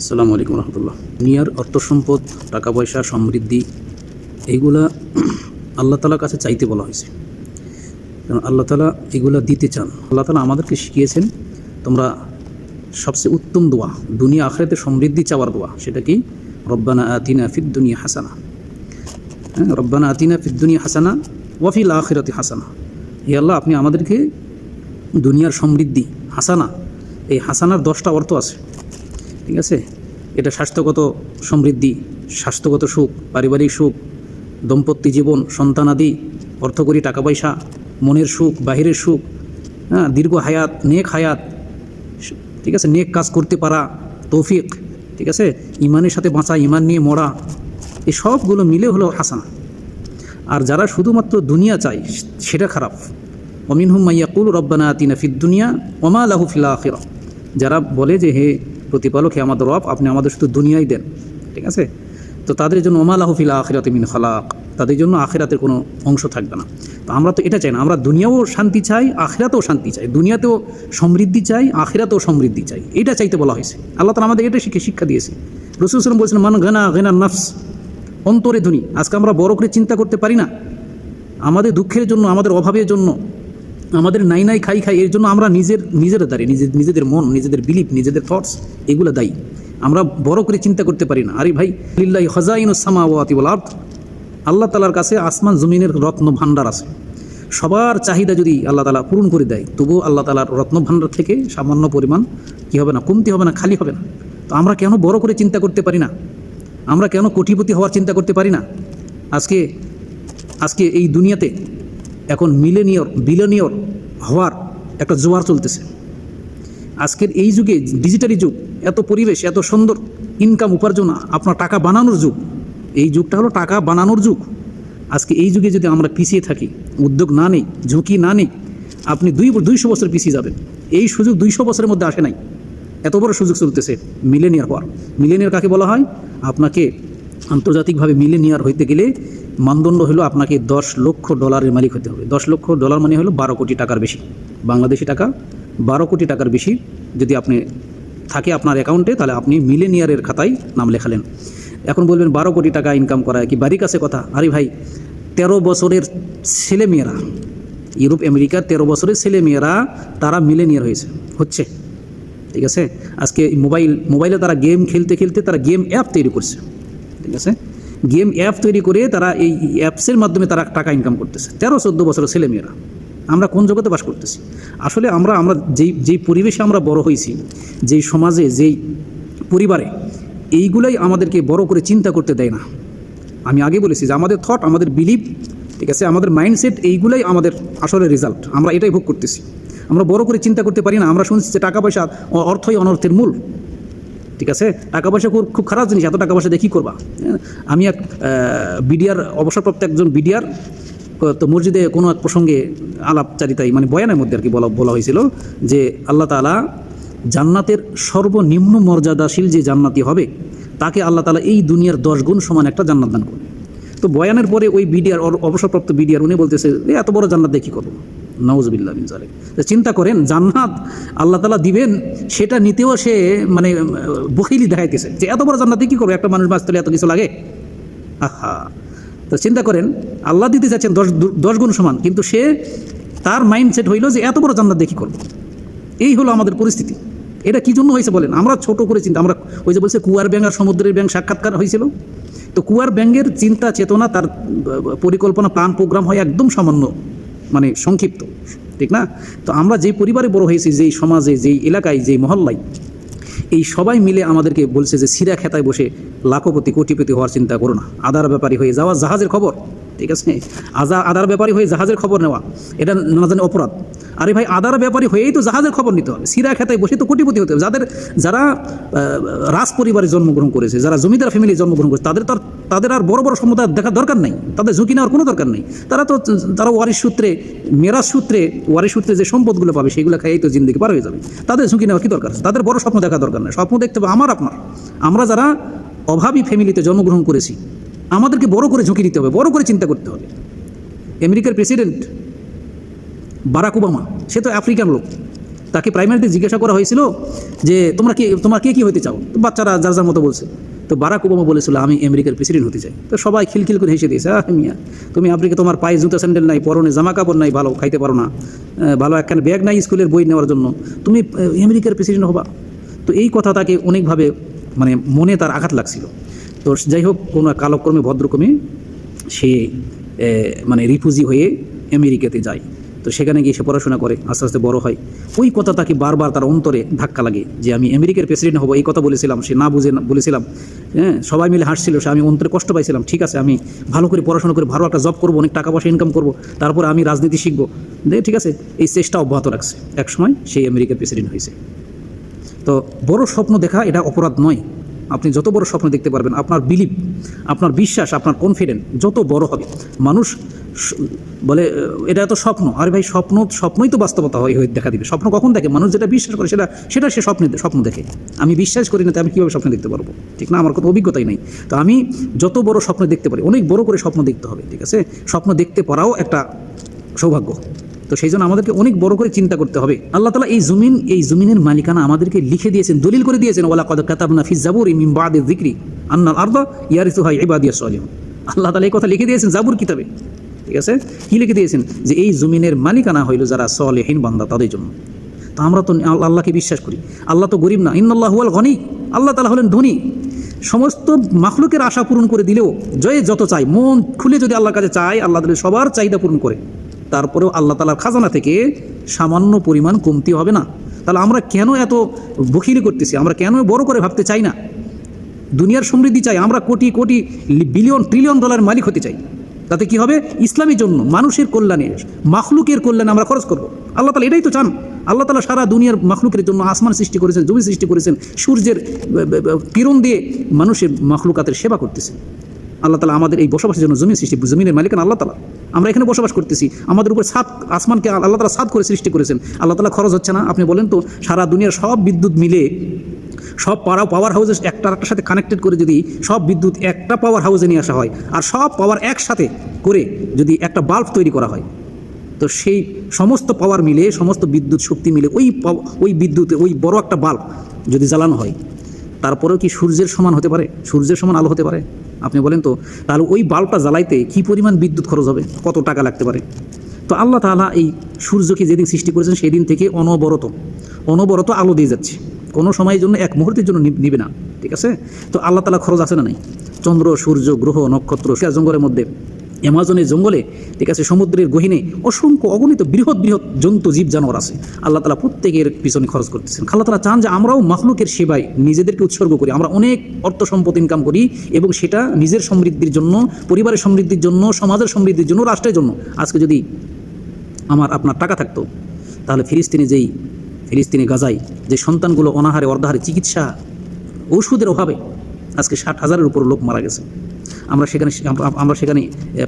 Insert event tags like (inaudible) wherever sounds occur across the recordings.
আসসালামু আলাইকুম রহমতুল্লাহ। দুনিয়ার অর্থ সম্পদ টাকা পয়সা সমৃদ্ধি এইগুলা আল্লাহ তালার কাছে চাইতে বলা হয়েছে। কারণ আল্লাহ তালা এগুলা দিতে চান। আল্লাহ তালা আমাদেরকে শিখিয়েছেন, তোমরা সবচেয়ে উত্তম দোয়া, দুনিয়া আখরাতে সমৃদ্ধি চাওয়ার দোয়া, সেটা কি? রব্বানা আতিনা ফিদ দুনিয়া হাসানা। হ্যাঁ রব্বানা আতিনা ফিদ দুনিয়া হাসানা ওয়াফিল আখিরাতি হাসানা। হে আল্লাহ, আপনি আমাদেরকে দুনিয়ার সমৃদ্ধি, হাসানা, এই হাসানার দশটা অর্থ আছে। ঠিক আছে? এটা স্বাস্থ্যগত সমৃদ্ধি, স্বাস্থ্যগত সুখ, পারিবারিক সুখ, দম্পতি জীবন সন্তানাদি অর্থকরী টাকা পয়সা মনের সুখ, বাহিরের সুখ হ্যাঁ দীর্ঘ হায়াত, নেক হায়াত, ঠিক আছে? নেক কাজ করতে পারা, তৌফিক, ঠিক আছে? ইমানের সাথে বাঁচা, ইমান নিয়ে মরা, এই সবগুলো মিলে হলো হাসানা। আর যারা শুধুমাত্র দুনিয়া চায়, সেটা খারাপ। অমিন হুম মাইয়াকুল রব্বানা আতিনা ফিদ দুনিয়া ওমা লাহু ফিলা আখিরা। যারা বলে যে, হে প্রতিপালক, হে আমাদের রব, আপনি আমাদের শুধু দুনিয়াই দেন, ঠিক আছে? তো তাদের জন্য ওমা লাহু ফিলা আখিরাতে মিন খালাক, তাদের জন্য আখিরাতের কোনো অংশ থাকবে না। তো আমরা তো এটা চাই না, আমরা দুনিয়াও শান্তি চাই, আখিরাতেও শান্তি চাই, দুনিয়াতেও সমৃদ্ধি চাই, আখিরাতেও সমৃদ্ধি চাই, এটা চাইতে বলা হয়েছে। আল্লাহ তালা আমাদের এটা শিখে শিক্ষা দিয়েছে। রসুল সালাম বলছেন, মান গেনা গেনা নফস, অন্তরে ধনী। আজকে আমরা বড় করে চিন্তা করতে পারি না। আমাদের দুঃখের জন্য, আমাদের অভাবের জন্য আমাদের নাই নাই খাই খাই, এর জন্য আমরা নিজের, নিজেরা দাঁড়িয়ে নিজের, নিজেদের মন, নিজেদের বিলিপ নিজেদের থটস এগুলো দায়ী। আমরা বড় করে চিন্তা করতে পারি না। আরে ভাই, লিল্লাহি হজাইন সামাওয়াতি বল আর্থ আল্লাহ তালার কাছে আসমান জমিনের রত্ন ভাণ্ডার আছে। সবার চাহিদা যদি আল্লাহ তালা পূরণ করে দেয়, তবুও আল্লাহ তালার রত্ন ভাণ্ডার থেকে সামান্য পরিমাণ কী হবে না, কমতি হবে না, খালি হবে না। তো আমরা কেন বড় করে চিন্তা করতে পারি না? আমরা কেন কোটিপতি হওয়ার চিন্তা করতে পারি না? আজকে আজকে এই দুনিয়াতে এখন মিলেনিয়র বিলেনিয়র হওয়ার একটা জোয়ার চলতেছে। আজকের এই যুগে ডিজিটালি যুগ, এত পরিবেশ, এত সুন্দর ইনকাম উপার্জন, আপনার টাকা বানানোর যুগ, এই যুগটা হলো টাকা বানানোর যুগ। আজকে এই যুগে যদি আমরা পিছিয়ে থাকি, উদ্যোগ না নেই, ঝুঁকি না নেই, আপনি দুই, দুইশো বছর পিছিয়ে যাবেন। এই সুযোগ দুইশো বছরের মধ্যে আসে নাই। এত বড় সুযোগ চলতেছে মিলেনিয়ার হওয়ার। মিলেনিয়ার কাকে বলা হয়? আপনাকে আন্তর্জাতিকভাবে মিলেনিয়ার হইতে গেলে মানদণ্ড হলো আপনাকে দশ লক্ষ ডলারের মালিক হতে হবে। দশ লক্ষ ডলার মানে হলো বারো কোটি টাকার বেশি, বাংলাদেশি টাকা। বারো কোটি টাকার বেশি যদি আপনি থাকে আপনার অ্যাকাউন্টে তাহলে আপনি মিলেনিয়ারের খাতায় নাম লেখালেন। এখন বলবেন বারো কোটি টাকা ইনকাম করা কি বাড়ির কাছে কথা? আরে ভাই, তেরো বছরের ছেলেমেয়েরা, ইউরোপ আমেরিকার তেরো বছরের ছেলেমেয়েরা, তারা মিলেনিয়ার হয়েছে, হচ্ছে। ঠিক আছে? আজকে মোবাইল, মোবাইলে তারা গেম খেলতে খেলতে তারা গেম অ্যাপ তৈরি করছে। ঠিক আছে? গেম অ্যাপ তৈরি করে তারা এই অ্যাপসের মাধ্যমে তারা টাকা ইনকাম করতেছে। তেরো, চোদ্দ বছরের ছেলেমেয়েরা। আমরা কোন জগতে বাস করতেছি? আসলে আমরা আমরা যেই যেই পরিবেশে আমরা বড় হয়েছি, যেই সমাজে, যেই পরিবারে, এইগুলাই আমাদেরকে বড় করে চিন্তা করতে দেয় না। আমি আগে বলেছি যে আমাদের থট আমাদের বিলিভ ঠিক আছে? আমাদের মাইন্ডসেট এইগুলাই আমাদের আসলে রেজাল্ট আমরা এটাই ভোগ করতেছি। আমরা বড় করে চিন্তা করতে পারি না। আমরা শুনছি যে টাকা পয়সা অর্থই অনর্থের মূল। ঠিক আছে? টাকা পয়সা খুব খুব খারাপ জিনিস এত টাকা পয়সা কী করবা? আমি এক বিডিআর অবসরপ্রাপ্ত একজন বিডিআর তো মসজিদে কোনো এক প্রসঙ্গে আলাপচারিতাই মানে বয়ানের মধ্যে আর কি বলা বলা হয়েছিল যে আল্লাহ তালা জান্নাতের সর্বনিম্ন মর্যাদাশীল যে জান্নাতি হবে তাকে আল্লাহ তালা এই দুনিয়ার দশ গুণ সমান একটা জান্নাত দান করবে তো বয়ানের পরে ওই বিডিআর অবসরপ্রাপ্ত বিডিআর উনি বলতেছে "এ, এত বড় জান্নাত দেখি করব? নওয়াজবিল্লা বিন জালেক চিন্তা করেন, জান্নাত আল্লাহ তালা দিবেন, সেটা নিতেও সে মানে বকিলি দেখাইতেছে। যে এত বড় জান্নাতে কী করবে? একটা মানুষ বাঁচতে এত কিছু লাগে? আহা। তো চিন্তা করেন, আল্লাহ দিতে চাচ্ছেন দশ দশ গুণ সমান, কিন্তু সে তার মাইন্ডসেট হইল যে এত বড় জান্নাত দেখি করব? এই হলো আমাদের পরিস্থিতি। এটা কি জন্য হয়েছে বলেন? আমরা ছোট করে চিন্তা, আমরা ওই যে বলছে কুয়ার ব্যাং আর সমুদ্রের ব্যাং সাক্ষাৎকার হয়েছিল। তো কুয়ার ব্যাঙ্গের চিন্তা, চেতনা, তার পরিকল্পনা, প্ল্যান, প্রোগ্রাম হয় একদম সামান্য। মানে সংক্ষিপ্ত, ঠিক না? তো আমরা যে পরিবারে বড় হয়েছি, যেই সমাজে, যেই এলাকায়, যেই মহল্লায়, এই সবাই মিলে আমাদেরকে বলছে যে সিরা খেতায় বসে লাখপতি, কোটিপতি হওয়ার চিন্তা করো না। আদার ব্যাপারী হয়ে যাওয়া জাহাজের খবর, ঠিক আছে? আজা, আদার ব্যাপারী হয়ে জাহাজের খবর নেওয়া, এটা না জানি অপরাধ। আরে ভাই, আদার ব্যাপারী হয়েই তো জাহাজের খবর নিতে। হবে সিরা খেতায় বসে তো কোটিপতি হতে হবে। যাদের, যারা রাজ পরিবারে জন্মগ্রহণ করেছে, যারা জমিদার ফ্যামিলি জন্মগ্রহণ করেছে, তাদের তার, তাদের আর বড় বড় সমুদায় দেখার দরকার নেই। তাদের ঝুঁকি নেওয়ার কোনো দরকার নেই। তারা তো, তারা ওয়ারিশ সূত্রে, মেরাজ সূত্রে, ওয়ারিশ সূত্রে যে সম্পদগুলো পাবে, সেগুলো খাইয়েই তো জিন্দিগি পার হয়ে যাবে। তাদের ঝুঁকি নেওয়ার কি দরকার? তাদের বড় স্বপ্ন দেখা দরকার নেই। স্বপ্ন দেখতে হবে আমার, আপনার। আমরা যারা অভাবী ফ্যামিলিতে জন্মগ্রহণ করেছি, আমাদেরকে বড় করে ঝুঁকি নিতে হবে, বড় করে চিন্তা করতে হবে। আমেরিকার প্রেসিডেন্ট বারাক ওবামা, সে তো আফ্রিকান লোক। তাকে প্রাইমারিতে জিজ্ঞাসা করা হয়েছিল যে, তোমরা কে তোমরা কে, কী হতে চাও? তো বাচ্চারা যার যার মতো বলছে। তো বারাক ওবামা বলেছিল, আমি আমেরিকার প্রেসিডেন্ট হতে চাই। তো সবাই খিলখিল করে হেসে দিয়েছে, আহ, মিয়া, তুমি আফ্রিকা তোমার পায়ে জুতা স্যান্ডেল নাই, পরনে জামা কাপড় নাই, ভালো, খাইতে পারো না। ভালো একখান ব্যাগ নাই স্কুলের বই নেওয়ার জন্য। তুমি আমেরিকার প্রেসিডেন্ট হবা। তো এই কথা তাকে অনেকভাবে মানে মনে তার আঘাত লাগছিল। তো যাই হোক, কোনো কালক্রমে, ভদ্রক্রমে সে মানে রিফিউজি হয়ে আমেরিকাতে যায়। তো সেখানে গিয়ে সে পড়াশোনা করে, আস্তে আস্তে বড় হয়। ওই কথা তাকে বারবার তার অন্তরে ধাক্কা লাগে যে আমি আমেরিকার প্রেসিডেন্ট হব, এই কথা বলেছিলাম, সে না বুঝে না, বলেছিলাম হ্যাঁ সবাই মিলে হাসছিল, সে আমি অন্তরে কষ্ট পাইছিলাম, ঠিক আছে, আমি ভালো করে পড়াশোনা করে ভালো একটা জব করব, অনেক টাকা পয়সা ইনকাম করব, তারপর আমি রাজনীতি শিখব। দে, ঠিক আছে, এই চেষ্টা অব্যাহত রাখছে। একসময় সেই আমেরিকার প্রেসিডেন্ট হয়েছে। তো বড় স্বপ্ন দেখা এটা অপরাধ নয়। আপনি যত বড় স্বপ্ন দেখতে পারবেন, আপনার বিলিভ আপনার বিশ্বাস, আপনার কনফিডেন্ট যত বড় হবে, মানুষ বলে, এটা তো স্বপ্ন। আরে ভাই, স্বপ্ন, স্বপ্নই তো বাস্তবতা হয়, হয়ে দেখা দিবে। স্বপ্ন কখন দেখে? মানুষ যেটা বিশ্বাস করে, সেটা সেটা সে স্বপ্নে স্বপ্ন দেখে। আমি বিশ্বাস করি না তো আমি কীভাবে স্বপ্ন দেখতে পারব। ঠিক না? আমার কোনো অভিজ্ঞতাই নেই। তো আমি যত বড় স্বপ্ন দেখতে পারি, অনেক বড় করে স্বপ্ন দেখতে হবে, ঠিক আছে? স্বপ্ন দেখতে পারাও একটা সৌভাগ্য। তো সেই জন্য আমাদেরকে অনেক বড় করে চিন্তা করতে হবে। আল্লাহ তালা এই জমিন, এই জমিনের মালিকানা আমাদেরকে লিখে দিয়েছেন, দলিল করে দিয়েছেন ওলা কদ কাতাবনা ফি জাবুর ইমিম বাদে জিক্রি আন্নাল আরদা ইয়ারিসু হাই ইবাদিয়া সলিম আল্লাহ তালা এই কথা লিখে দিয়েছেন জাবুর কিতাবে। ঠিক আছে? কি লিখে দিয়েছেন? যে এই জমিনের মালিকানা হইল যারা সলেহীন বান্দা, তাদের জন্য। তো আমরা তো আল্লাহকে বিশ্বাস করি। আল্লাহ তো গরিব না। ইন্নআল্লাহ হুয়াল গনি। আল্লাহ তালা হলেন ধনী। সমস্ত মাখলুকের আশা পূরণ করে দিলেও জয়ে যত চাই মন খুলে যদি আল্লাহর কাছে চায়, আল্লাহ তাদের সবার চাহিদা পূরণ করে। তারপরেও আল্লাহ তালার খাজানা থেকে সামান্য পরিমাণ কমতি হবে না। তাহলে আমরা কেন এত বখিলি করতেছি? আমরা কেন বড় করে ভাবতে চাই না? দুনিয়ার সমৃদ্ধি চাই। আমরা crore crore billion, trillion dollar মালিক হতে চাই। তাতে কি হবে? ইসলামের জন্য, মানুষের কল্যাণে, মাখলুকের কল্যাণে আমরা খরচ করব। আল্লাহ তালা এটাই তো চান। আল্লাহ তালা সারা দুনিয়ার মাখলুকের জন্য আসমান সৃষ্টি করেছেন, জমি সৃষ্টি করেছেন, সূর্যের কিরণ দিয়ে মানুষের মাখলুকাতের সেবা করতেছেন। আল্লাহ তালা আমাদের এই বসবাসের জন্য জমি সৃষ্টি, জমিনের মালিকান আল্লাহ তালা আমরা এখানে বসবাস করতেছি। আমাদের উপর সাত, আসমানকে আল্লাহ তালা সাত করে সৃষ্টি করেছেন। আল্লাহ তালা খরচ হচ্ছে না। আপনি বলেন তো, সারা দুনিয়ার সব বিদ্যুৎ মিলে সব পাওয়ার পাওয়ার হাউসে একটা আরেকটার সাথে কানেক্টেড করে যদি সব বিদ্যুৎ একটা পাওয়ার হাউসে নিয়ে আসা হয়, আর সব পাওয়ার একসাথে করে যদি একটা বাল্ব তৈরি করা হয়, তো সেই সমস্ত পাওয়ার মিলে, সমস্ত বিদ্যুৎ শক্তি মিলে ওই ওই বিদ্যুতে ওই বড় একটা বাল্ব যদি জ্বালানো হয়, তারপরেও কি সূর্যের সমান হতে পারে? সূর্যের সমান আলো হতে পারে? আপনি বলেন তো, তাহলে ওই বাল্বটা জ্বালাইতে কী পরিমাণ বিদ্যুৎ খরচ হবে? কত টাকা লাগতে পারে? তো আল্লাহ তাআলা এই সূর্যকে যেদিন সৃষ্টি করেছেন, সেদিন থেকে অনবরত অনবরত আলো দিয়ে যাচ্ছে। কোনো সময়ের জন্য, এক মুহূর্তের জন্য নিবে না, ঠিক আছে? তো আল্লাহ তালা খরচ আছে না নাই? চন্দ্র, সূর্য, গ্রহ, নক্ষত্র জঙ্গলের মধ্যে, অ্যামাজনের জঙ্গলে, ঠিক আছে, সমুদ্রের গহিনে অসংখ্য অগণিত বৃহৎ বৃহৎ জন্তু, জীব, জানোয়ার আছে। আল্লাহ তালা প্রত্যেকের পিছনে খরচ করতেছেন। আল্লাহ তালা চান যে আমরাও মাখলুকের সেবায় নিজেদেরকে উৎসর্গ করি। আমরা অনেক অর্থ সম্পদ ইনকাম করি এবং সেটা নিজের সমৃদ্ধির জন্য, পরিবারের সমৃদ্ধির জন্য, সমাজের সমৃদ্ধির জন্য, রাষ্ট্রের জন্য। আজকে যদি আমার আপনার টাকা থাকতো, তাহলে ফিলিস্তিনে যেই ফিলিস্তিনি গাজায় যে সন্তানগুলো অনাহারে অর্ধাহারে চিকিৎসা ওষুধের অভাবে আজকে ষাট হাজারের উপর লোক মারা গেছে। আমরা সেখানে আমরা- সেখানে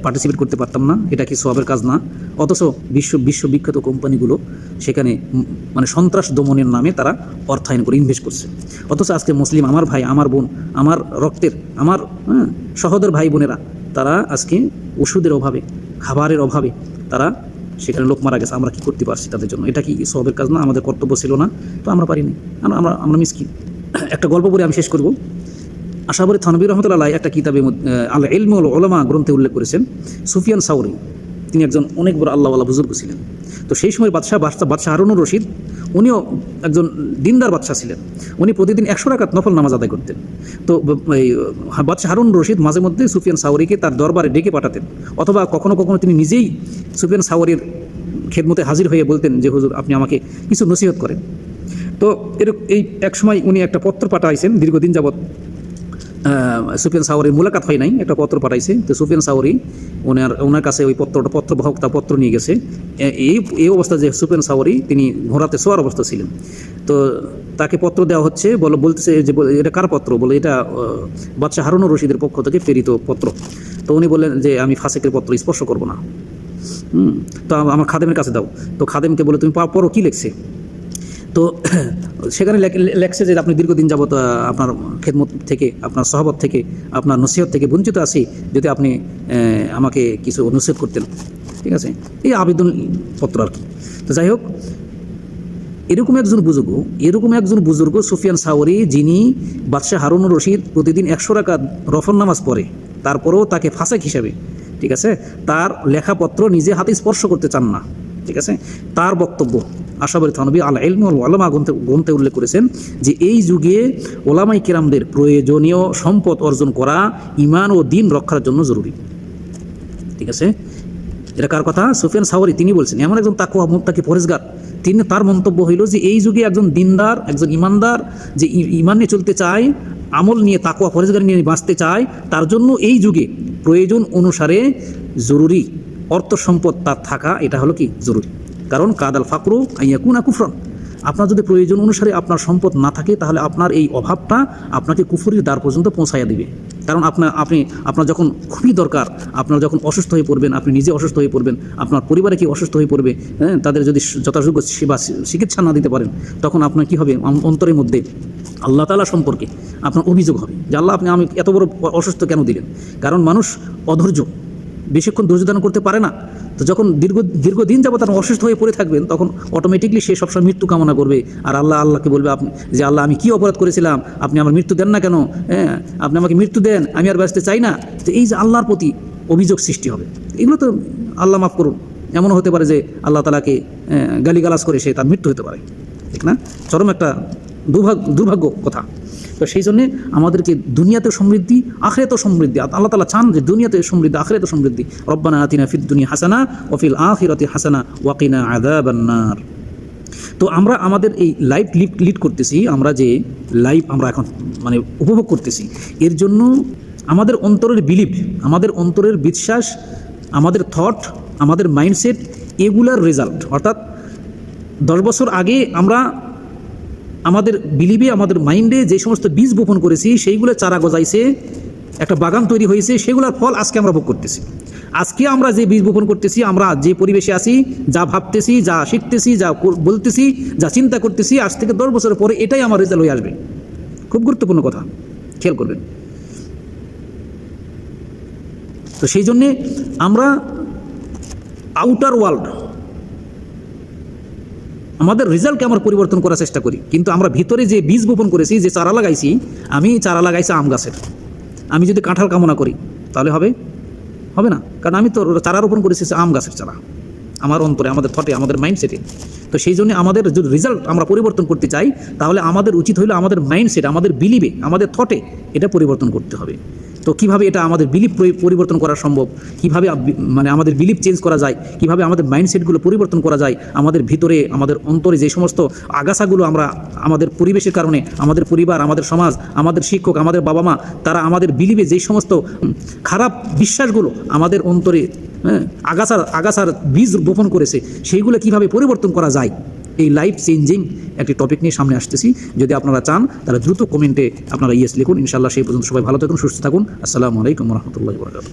পার্টিসিপেট করতে পারতাম না। এটা কি সবের কাজ না? অথচ বিশ্ব বিশ্ববিখ্যাত কোম্পানিগুলো সেখানে মানে সন্ত্রাস দমনের নামে তারা অর্থায়ন করে ইনভেস্ট করছে। অথচ আজকে মুসলিম আমার ভাই আমার বোন আমার রক্তের আমার হ্যাঁ, সহোদর ভাই বোনেরা তারা আজকে ওষুধের অভাবে খাবারের অভাবে তারা সেখানে লোক মারা গেছে, আমরা কি করতে পারছি তাদের জন্য? এটা কি সবের কাজ না? আমাদের কর্তব্য ছিল না, তো আমরা পারিনি। আমরা আমরা আমরা মিসকিন একটা গল্প বলে আমি শেষ করব। আশা করি থানবির রহমতুল্লাহ একটা কিতাবে আল্লাহ ইলমুল ওলামা গ্রন্থে উল্লেখ করেছেন, সুফিয়ান সাউরি। তিনি একজন অনেক বড় আল্লাহওয়ালা বুজুর্গ ছিলেন। তো সেই সময় বাদশাহ বাদশাহ বাদশাহ হারুনুর রশিদ, উনিও একজন দিনদার বাদশাহ ছিলেন। উনি প্রতিদিন একশো রাকাত নফল নামাজ আদায় করতেন। তো এই বাদশাহ হারুন রশিদ মাঝে মধ্যে সুফিয়ান সাউরিকে তার দরবারে ডেকে পাঠাতেন। অথবা কখনো কখনো তিনি নিজেই সুফিয়ান সাউরির খেদমতে হাজির হয়ে বলতেন যে, হুজুর, আপনি আমাকে কিছু নসিহত করেন। তো এর এই এক সময় উনি একটা পত্র পাঠাইছেন দীর্ঘদিন যাবৎ। সুফিয়ান সাওয়ারির মুলাকাত হয় নাই, একটা পত্র পাঠাইছে। তো সুফিয়ান সাওয়ারি ওনার ওনার কাছে ওই পত্রটা পত্রবাহক তা পত্র নিয়ে গেছে। এই এই অবস্থা যে সুফিয়ান সাওয়ারি, তিনি ঘোড়াতে শোয়ার অবস্থা ছিলেন। তো তাকে পত্র দেওয়া হচ্ছে, বলে, বলতেছে যে এটা কার পত্র? বলে, এটা বাদশাহ হারুনুর রশিদের পক্ষ থেকে প্রেরিত পত্র। তো উনি বললেন যে, আমি ফাসেকের পত্র স্পর্শ করব না। তো আমার খাদেমের কাছে দাও। তো খাদেমকে বলে, তুমি পড়ো, কী লিখছে? তো (clears throat) সেখানে লেখ- লেখছে যে আপনি দীর্ঘদিন যাবত আপনার খেদমত থেকে, আপনার সহবত থেকে, আপনার নসিহত থেকে বঞ্চিত আছি যদি আপনি আমাকে কিছু নসিহত করতেন। ঠিক আছে? এই আবেদন পত্র আর কি। তো যাই হোক, এরকম একজন বুজুর্গ, এরকম একজন বুজুর্গ সুফিয়ান সাওরি যিনি বাদশাহ হারুন রশিদ প্রতিদিন একশো টাকা রফর নামাজ পড়ে, তারপরেও তাকে ফাঁসেক হিসাবে, ঠিক আছে? তার লেখাপত্র নিজে হাতে স্পর্শ করতে চান না, ঠিক আছে? তার বক্তব্য আশাবাড়ি থানবী আল ইলম ওলামা গ্রন্থে গ্রন্থে উল্লেখ করেছেন যে এই যুগে ওলামাই কিরামদের প্রয়োজনীয় সম্পদ অর্জন করা ইমান ও দিন রক্ষার জন্য জরুরি। ঠিক আছে? এটা কার কথা? সুফিয়ান সাওয়ারি, তিনি বলছেন, এমন একজন তাকুয়া মুত্তাকি পরেজগার তিনি তার মন্তব্য হইল যে এই যুগে একজন দিনদার, একজন ইমানদার যে ইমান নিয়ে চলতে চায়, আমল নিয়ে তাকুয়া পরেজগার নিয়ে বাঁচতে চায়, তার জন্য এই যুগে প্রয়োজন অনুসারে জরুরি অর্থ সম্পদ তার থাকা, এটা হলো কি? জরুরি। কারণ কাদাল ফাকরু আইয়াকুনা কুফরন। আপনার যদি প্রয়োজন অনুসারে আপনার সম্পদ না থাকে, তাহলে আপনার এই অভাবটা আপনাকে কুফুরির দ্বার পর্যন্ত পৌঁছাইয়া দিবে। কারণ আপনার, আপনি, আপনার যখন খুবই দরকার, আপনার যখন অসুস্থ হয়ে পড়বেন, আপনি নিজে অসুস্থ হয়ে পড়বেন, আপনার পরিবারে কি অসুস্থ হয়ে পড়বে হ্যাঁ তাদের যদি যথাযোগ্য সেবা চিকিৎসা না দিতে পারেন, তখন আপনার কি হবে? অন্তরের মধ্যে আল্লাহ তালা সম্পর্কে আপনার অভিযোগ হবে যে, আল্লাহ আপনি আমি এত বড় অসুস্থ কেন দিলেন? কারণ মানুষ অধৈর্য। বেশিক্ষণ ধৈর্য ধারণ করতে পারে না, তো যখন দীর্ঘ, দীর্ঘদিন যাবত আপনি অসুস্থ হয়ে পড়ে থাকবেন, তখন অটোমেটিকলি সে সবসময় মৃত্যু কামনা করবে। আর আল্লাহ, আল্লাহকে বলবে আপনি যে, আল্লাহ, আমি কি অপরাধ করেছিলাম? আপনি আমার মৃত্যু দেন না কেন? হ্যাঁ আপনি আমাকে মৃত্যু দেন, আমি আর বাঁচতে চাই না। তো এই যে আল্লাহর প্রতি অভিযোগ সৃষ্টি হবে, এগুলো তো আল্লাহ মাফ করুন। এমনও হতে পারে যে আল্লাহ তালাকে গালিগালাজ করে সে তার মৃত্যু হতে পারে। ঠিক না? চরম একটা দুর্ভাগ্য দুর্ভাগ্য কথা। তো সেই জন্যে আমাদেরকে দুনিয়াতে সমৃদ্ধি আখরেত সমৃদ্ধি। আল্লাহ তালা চান যে দুনিয়াতে সমৃদ্ধি আখরেত সমৃদ্ধি। রব্বানা আতিনা ফিদ দুনিয়া হাসানা ওফিল আখিরাতি হাসানা ওয়াকিনা আদাবান্নার তো আমরা আমাদের এই লাইফ লিড লিড করতেছি, আমরা যে লাইফ আমরা এখন মানে উপভোগ করতেছি, এর জন্য আমাদের অন্তরের বিলিভ আমাদের অন্তরের বিশ্বাস, আমাদের থট আমাদের মাইন্ডসেট এগুলার রেজাল্ট অর্থাৎ দশ বছর আগে আমরা আমাদের বিলিভে আমাদের মাইন্ডে যে সমস্ত বীজ বপন করেছি, সেইগুলো চারা গজাইছে, একটা বাগান তৈরি হয়েছে, সেগুলোর ফল আজকে আমরা ভোগ করতেছি। আজকে আমরা যে বীজ বপন করতেছি, আমরা যে পরিবেশে আছি, যা ভাবতেছি, যা শিখতেছি, যা বলতেছি, যা চিন্তা করতেছি, আজ থেকে দশ বছরের পরে এটাই আমার রেজাল্ট হয়ে আসবে। খুব গুরুত্বপূর্ণ কথা। খেয়াল করবেন। তো সেই জন্যে আমরা আউটার ওয়ার্ল্ড আমাদের রেজাল্টকে আমরা পরিবর্তন করার চেষ্টা করি। কিন্তু আমরা ভিতরে যে বীজ বপন করেছি, যে চারা লাগাইছি, আমি চারা লাগাইছি আম গাছের। আমি যদি কাঁঠাল কামনা করি, তাহলে হবে? হবে না। কারণ আমি তো চারা রোপণ করেছি আম গাছের চারা। আমার অন্তরে, আমাদের থটে আমাদের মাইন্ডসেটে তো সেই জন্য আমাদের যদি রেজাল্ট আমরা পরিবর্তন করতে চাই, তাহলে আমাদের উচিত হলো আমাদের মাইন্ডসেট আমাদের বিলিভে আমাদের থটে এটা পরিবর্তন করতে হবে। তো কীভাবে এটা আমাদের বিলিভ পরিবর্তন করা সম্ভব? কীভাবে মানে আমাদের বিলিভ চেঞ্জ করা যায়? কীভাবে আমাদের মাইন্ডসেটগুলো পরিবর্তন করা যায়? আমাদের ভিতরে, আমাদের অন্তরে যে সমস্ত আগাছাগুলো আমরা, আমাদের পরিবেশের কারণে, আমাদের পরিবার, আমাদের সমাজ, আমাদের শিক্ষক, আমাদের বাবা মা তারা আমাদের বিলিভে যেই সমস্ত খারাপ বিশ্বাসগুলো আমাদের অন্তরে হ্যাঁ আগাছার আগাছার বীজ বপন করেছে, সেইগুলো কীভাবে পরিবর্তন করা যায়? এই লাইফ চেঞ্জিং একটি টপিক নিয়ে সামনে আসতেছি। যদি আপনারা চান, তাহলে দ্রুত কমেন্টে আপনারা ইয়েস লিখুন। ইনশাল্লাহ সেই পর্যন্ত সবাই ভালো থাকুন, সুস্থ থাকুন। আসসালামু আলাইকুম রহমতুল্লাহ বরকাত